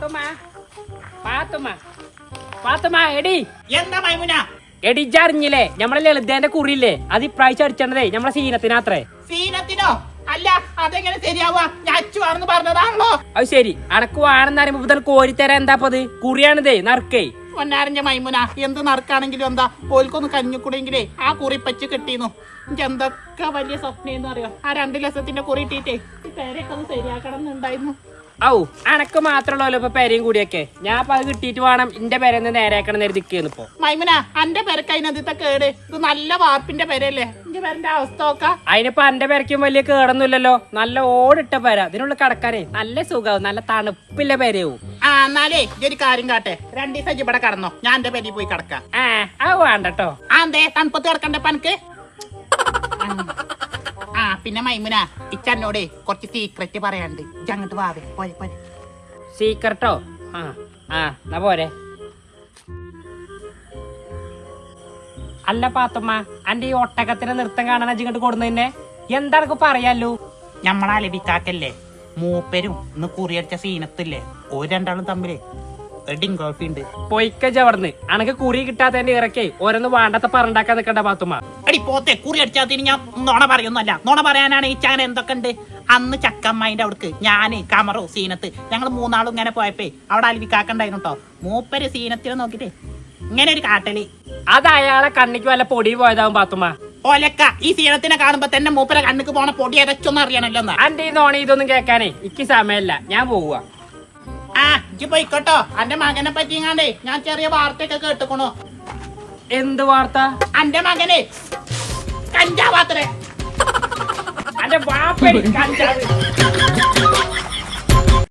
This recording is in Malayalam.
പാത്തുമ്മ പാത്തുമ്മ പാത്തുമ്മ എടി. എന്താ മൈമുന? എടി നമ്മളെ ലളിതേന്റെ കുറിയില്ലേ? അത് ഇപ്രാവശ്യം അടിച്ചേണ്ടതേ നമ്മളെ സീനത്തിനാത്രേ. സീനത്തിനോ? അല്ല അതെങ്ങനെ ശരിയാവുക? ഞാൻ അച്ചുവാണെന്ന് പറഞ്ഞതാണല്ലോ. അത് ശരി. അനക്ക് വാണെന്ന് കോരി തരാൻ എന്താ അത്? കുറിയാണിതേ നറുക്കേ. ഒന്നാരഞ്ഞ മൈമുന എന്ത് നറുക്കാണെങ്കിലും എന്താ? ഓൽക്കൊന്ന് കഞ്ഞിക്കൂടെങ്കിലേ ആ കുറി പച്ച് കിട്ടിയിരുന്നു എനിക്ക് എന്തൊക്കെ വലിയ സ്വപ്നം അറിയോ? ആ രണ്ട് ലക്ഷത്തിന്റെ കുറി ഇട്ടിട്ടേ. പേരൊക്കെ ഒന്ന് ശരിയാക്കണം എന്നുണ്ടായിരുന്നു ഔ അനക്ക് മാത്രമല്ലോ ഇപ്പൊ പെരയും കൂടിയൊക്കെ. ഞാൻ അപ്പൊ അത് കിട്ടിയിട്ട് വേണം എന്റെ പെരന്ന് നേരെയാക്കണം നേരത്തിക്കുന്നു ഇപ്പൊ. മൈമന അന്റെ പെരക്ക് അതിനകത്തെ കേട്. ഇത് നല്ല വാപ്പിന്റെ പെരല്ലേ എന്റെ പേരന്റെ അവസ്ഥ നോക്ക. അതിനിപ്പോ അന്റെ പേരക്കും വലിയ കേടൊന്നുമില്ലല്ലോ. നല്ല ഓടിട്ട പെര. അതിനുള്ള കടക്കാരെ നല്ല സുഖാവും നല്ല തണുപ്പില്ല പെരയാവും ആ എന്നാലേ ഒരു കാര്യം കാട്ടെ. രണ്ടു ദിവസം ഇവിടെ കടന്നോ. ഞാൻ എന്റെ പെരി പോയി കിടക്കാം. ആ അത് വേണ്ടട്ടോ ആ എന്തേ തണുപ്പത്ത് കിടക്കണ്ടേ പനക്ക് ആ പിന്നെ മൈമുന ഇച്ചോടെ കുറച്ച് സീക്രറ്റ് പറയാണ്ട് ഇച്ചങ്ങോട്ട് വാവേ പോരെ പോരെ. സീക്രട്ടോ ആ ആ എന്നാ പോരെ. അല്ല പാത്തമ്മ അന്റെ ഈ ഒട്ടകത്തിന്റെ നൃത്തം കാണാൻ അജിങ്ങോട്ട് കൊടുന്നതിന്നെ എന്താണ് പറയാലോ ഞമ്മളെ ലഭിക്കാക്കല്ലേ മൂപ്പരും ഇന്ന് കുറിയടിച്ച സീനത്തില്ലേ ഒരു രണ്ടാളും തമ്മിൽ. എഡിങ് കോഫി ഉണ്ട്. പൊയ്ക്കജ അവിടുന്ന്. അനക്ക് കുറി കിട്ടാത്തതിന്റെ ഇറക്കി ഓരോന്ന് വേണ്ടാത്ത പറണ്ടാക്കാൻ നിൽക്കണ്ട പാത്തുമ്മ. എടി പോത്തെ കുറി അടിച്ചാത്തിന് ഞാൻ നോണ പറയൊന്നുമല്ല നോണ പറയാനാണ് ഈ ചാന എന്തൊക്കെ ഉണ്ട്? അന്ന് ചക്കമ്മേന്റെ അവിടക്ക് ഞാൻ കമറോ സീനത്ത് ഞങ്ങൾ മൂന്നാളും ഇങ്ങനെ പോയപ്പേ അവിടെ അലവിക്കാക്കണ്ടായിരുന്നു കേട്ടോ മൂപ്പര് സീനത്തിനെ നോക്കിട്ടേ ഇങ്ങനെ ഒരു കാട്ടൽ. അത് അയാളെ കണ്ണിക്ക് വല്ല പൊടി പോയതാവും പാത്തുമ്മ. ഒലക്ക ഈ സീനത്തിനെ കാണുമ്പോ തന്നെ മൂപ്പരെ കണ്ണുക്ക് പോണ പൊടി ഏതൊച്ചൊന്നും അറിയണല്ലോ എന്നാ. അന്റെ ഈ നോണി ഇതൊന്നും കേക്കാനേ ഇക്ക് സമയമില്ല. ഞാൻ പോവുക ഇജ്ജ് പോയിക്കോട്ടോ. അന്റെ മകനെ പറ്റിങ്ങാണ്ടേ ഞാൻ ചെറിയ വാർത്തയൊക്കെ കേട്ടുക്കണു. എന്ത് വാർത്ത? അന്റെ മകനെ. കഞ്ചാവാത്രേ അന്റെ വാപ്പടി കഞ്ചാവ്.